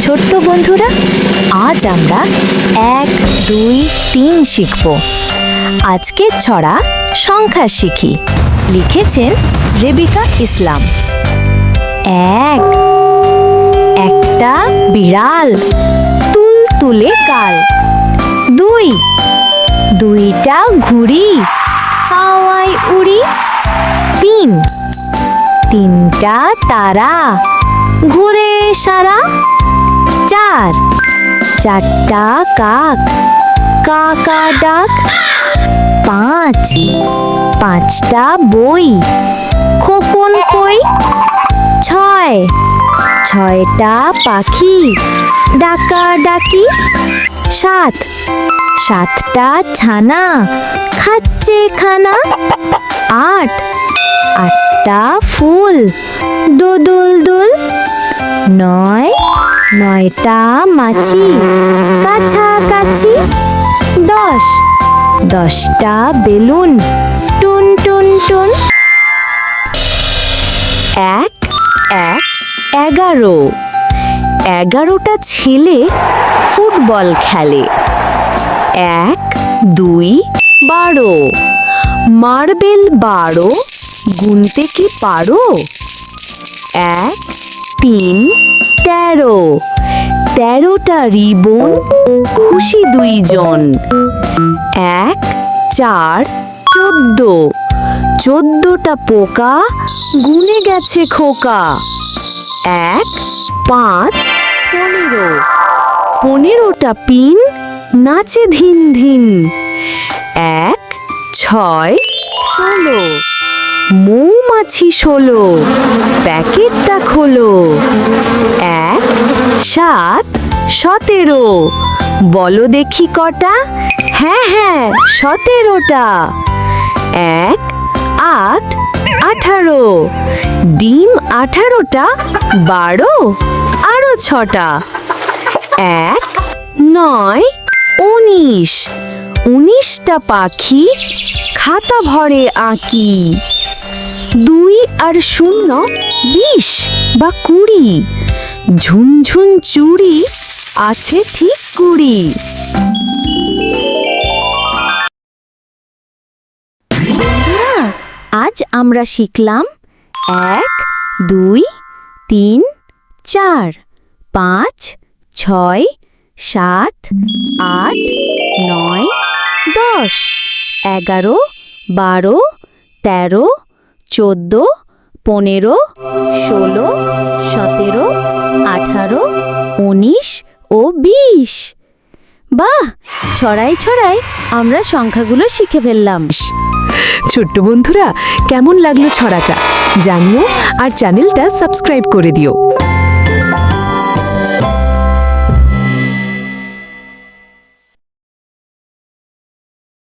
ছোট্ট বন্ধুরা, আজ আমরা এক, দুই, তিন শিখব। আজকের ছড়া সংখ্যা শিখি। লিখেছেন রেবিকা ইসলাম। এক, একটা বিড়াল, তুল তুলে কাল। দুই, দুইটা ঘুড়ি, হাওয়ায় উড়ি। তিন, তিনটা তারা, ঘুরে সারা চার। চারটা কাক। কাকা ডাক। পাঁচ। পাঁচটা বই। খোকন কই? ছয়। ছয়টা পাখি। ডাকা ডাকি? সাত। সাতটা ছানা। খাচ্ছে খানা? আট। আটটা ফুল। দোদুল দুল। নয়। নয়টা মাছি, কাছাকাছি দশ। দশটা বেলুন, টুন টুন টুন। এক এক, এগারো। এগারোটা ছেলে ফুটবল খেলে। এক, দুই, বারো। মার্বেল বারো, গুনতে কি পারো? এক তিন, তেরো। তেরোটা রিবন খুশি দুইজন। এক, চার, চোদ্দ। চোদ্দটা পোকা গুনে গেছে খোকা। এক, পাঁচ, পনেরো। পনেরোটা পিন নাচে ধিন ধিন। এক, ছয়, ষোলো। মৌমাছি ষোলো। প্যাকেটটা খোলো। এক, সাত, সতেরো। বলো দেখি কটা? হ্যাঁ হ্যাঁ সতেরোটা। এক, আট, আঠারো। ডিম আঠারোটা, বারো, আরও ছটা। এক, নয়, উনিশ। উনিশটা পাখি খাতা ভরে আঁকি। দুই আর শূন্য বিশ বা কুড়ি। ঝুনঝুন চুড়ি আছে ঠিক কুড়ি। আজ আমরা শিখলাম এক, দুই, তিন, চার, পাঁচ, ছয়, সাত, আট, নয়, দশ, এগারো, বারো, তেরো চোদ্দ, পনেরো, ষোলো, সতেরো, আঠারো, উনিশ ও বিশ। বাহ! ছড়াই ছড়াই আমরা সংখ্যাগুলো শিখে ফেললাম। ছোট্ট বন্ধুরা, কেমন লাগল ছড়াটা? জানিও আর চ্যানেলটা সাবস্ক্রাইব করে দিও।